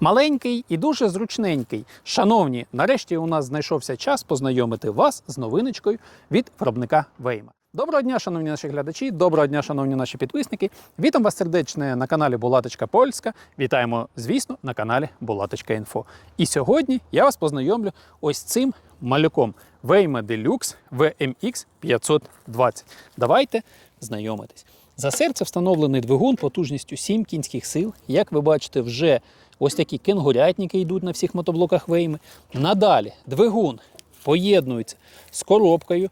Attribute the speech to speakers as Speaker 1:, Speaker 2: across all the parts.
Speaker 1: Маленький і дуже зручненький. Шановні, нарешті у нас знайшовся час познайомити вас з новиночкою від виробника Вейма. Доброго дня, шановні наші глядачі, доброго дня, шановні наші підписники. Вітам вас сердечне на каналі Булаточка Польська. Вітаємо, звісно, на каналі Булаточка Інфо. І сьогодні я вас познайомлю ось цим малюком Вейма Deluxe VMX 520. Давайте знайомитись. За серце встановлений двигун потужністю 7 кінських сил. Як ви бачите, вже ось такі кенгурятники йдуть на всіх мотоблоках Вейми. Надалі двигун поєднується з коробкою.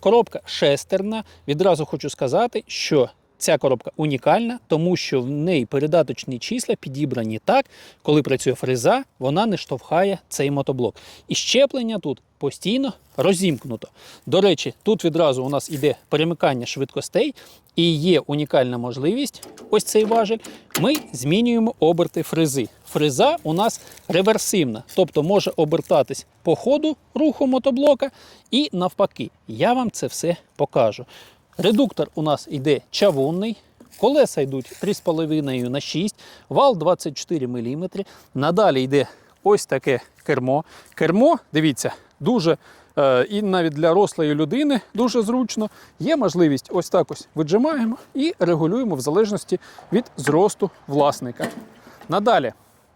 Speaker 1: Коробка шестерна. Відразу хочу сказати, що ця коробка унікальна, тому що в неї передаточні числа підібрані так, коли працює фреза, вона не штовхає цей мотоблок. І щеплення тут постійно розімкнуто. До речі, тут відразу у нас іде перемикання швидкостей, і є унікальна можливість, ось цей важель, ми змінюємо оберти фрези. Фреза у нас реверсивна, тобто може обертатись по ходу руху мотоблока і навпаки. Я вам це все покажу. Редуктор у нас йде чавунний, колеса йдуть 3,5 на 6, вал 24 мм. Надалі йде ось таке кермо. Кермо, дивіться, дуже е, і навіть для рослої людини дуже зручно. Є можливість ось так ось виджимаємо і регулюємо в залежності від зросту власника. Надалі,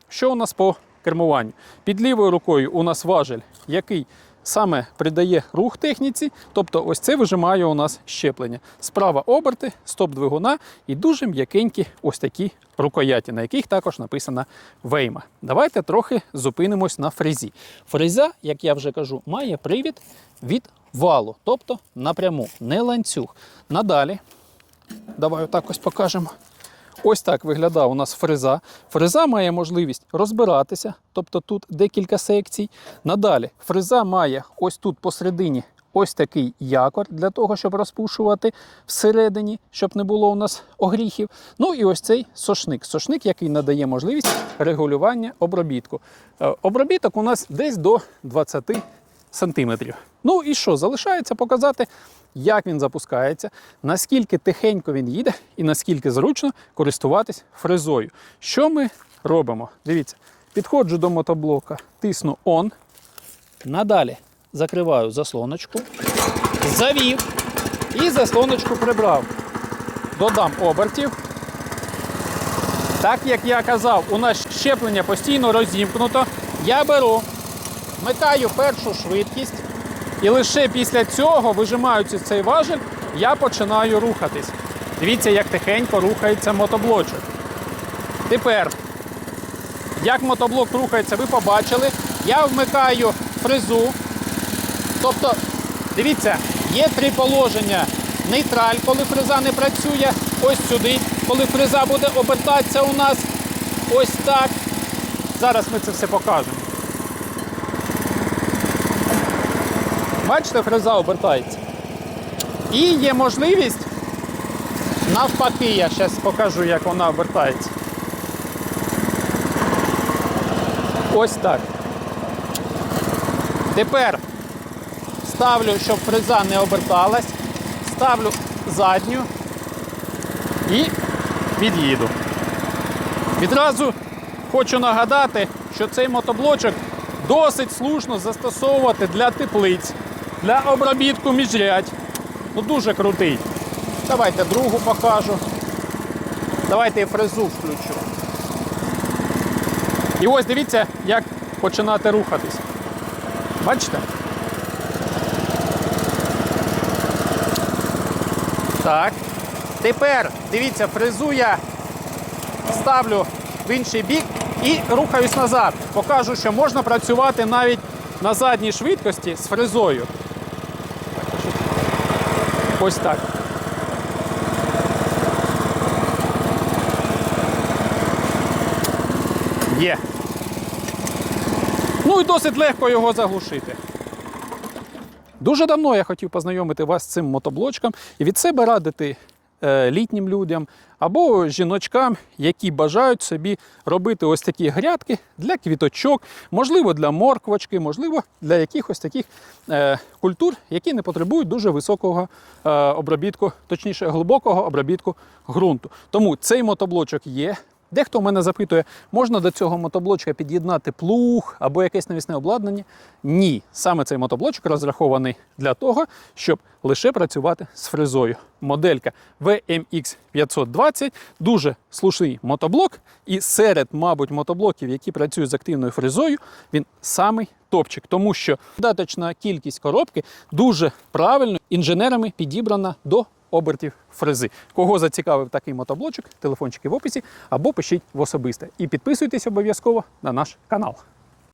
Speaker 1: що у нас по кермуванню? Під лівою рукою у нас важель, який саме придає рух техніці, тобто ось це вижимає у нас щеплення. Справа оберти, стоп двигуна і дуже м'якенькі ось такі рукояті, на яких також написана Вейма. Давайте трохи зупинимось на фрезі. Фреза, як я вже кажу, має привід від валу, тобто напряму, не ланцюг. Надалі, давай отак ось покажемо. Ось так виглядає у нас фреза. Фреза має можливість розбиратися, тобто тут декілька секцій. Надалі фреза має ось тут посередині ось такий якор для того, щоб розпушувати всередині, щоб не було у нас огріхів. Ну і ось цей сошник. Сошник, який надає можливість регулювання обробітку. Е, Обробіток у нас десь до 20 сантиметрів. Ну і що? Залишається показати, як він запускається, наскільки тихенько він їде і наскільки зручно користуватись фрезою. Що ми робимо? Дивіться, підходжу до мотоблока, тисну ON. Надалі закриваю заслоночку, завів і заслоночку прибрав. Додам обертів. Так як я казав, у нас щеплення постійно розімкнуто. Я беру, вмикаю першу швидкість, і лише після цього, вижимаючи цей важель, я починаю рухатись. Дивіться, як тихенько рухається мотоблочок. Тепер, як мотоблок рухається, ви побачили. Я вмикаю фрезу. Тобто, дивіться, є три положення. Нейтраль, коли фреза не працює, ось сюди. Коли фреза буде обертатися у нас ось так. Зараз ми це все покажемо. Бачите, фреза обертається. І є можливість, навпаки, я зараз покажу, як вона обертається. Ось так. Тепер ставлю, щоб фреза не оберталась, ставлю задню і від'їду. Відразу хочу нагадати, що цей мотоблочок досить слушно застосовувати для теплиць, для обробітку міжрядь. Ну дуже крутий. Давайте другу покажу. Давайте і фрезу включу. І ось дивіться, як починати рухатись. Бачите? Так. Тепер дивіться, фрезу я ставлю в інший бік і рухаюсь назад. Покажу, що можна працювати навіть на задній швидкості з фрезою. Ось так. Є. Ну і досить легко його заглушити. Дуже давно я хотів познайомити вас з цим мотоблочком і від себе радити літнім людям або жіночкам, які бажають собі робити ось такі грядки для квіточок, можливо, для морквочки, можливо, для якихось таких е, культур, які не потребують дуже високого е, обробітку, точніше глибокого обробітку ґрунту. Тому цей мотоблочок є. Дехто у мене запитує, можна до цього мотоблочка під'єднати плуг або якесь навісне обладнання? Ні, саме цей мотоблочок розрахований для того, щоб лише працювати з фрезою. Моделька VMX 520 дуже слушний мотоблок, і серед, мабуть, мотоблоків, які працюють з активною фрезою, він самий топчик, тому що даточна кількість коробки дуже правильно інженерами підібрана до обертів фрези. Кого зацікавив такий мотоблочок, телефончики в описі або пишіть в особисте. І підписуйтесь обов'язково на наш канал.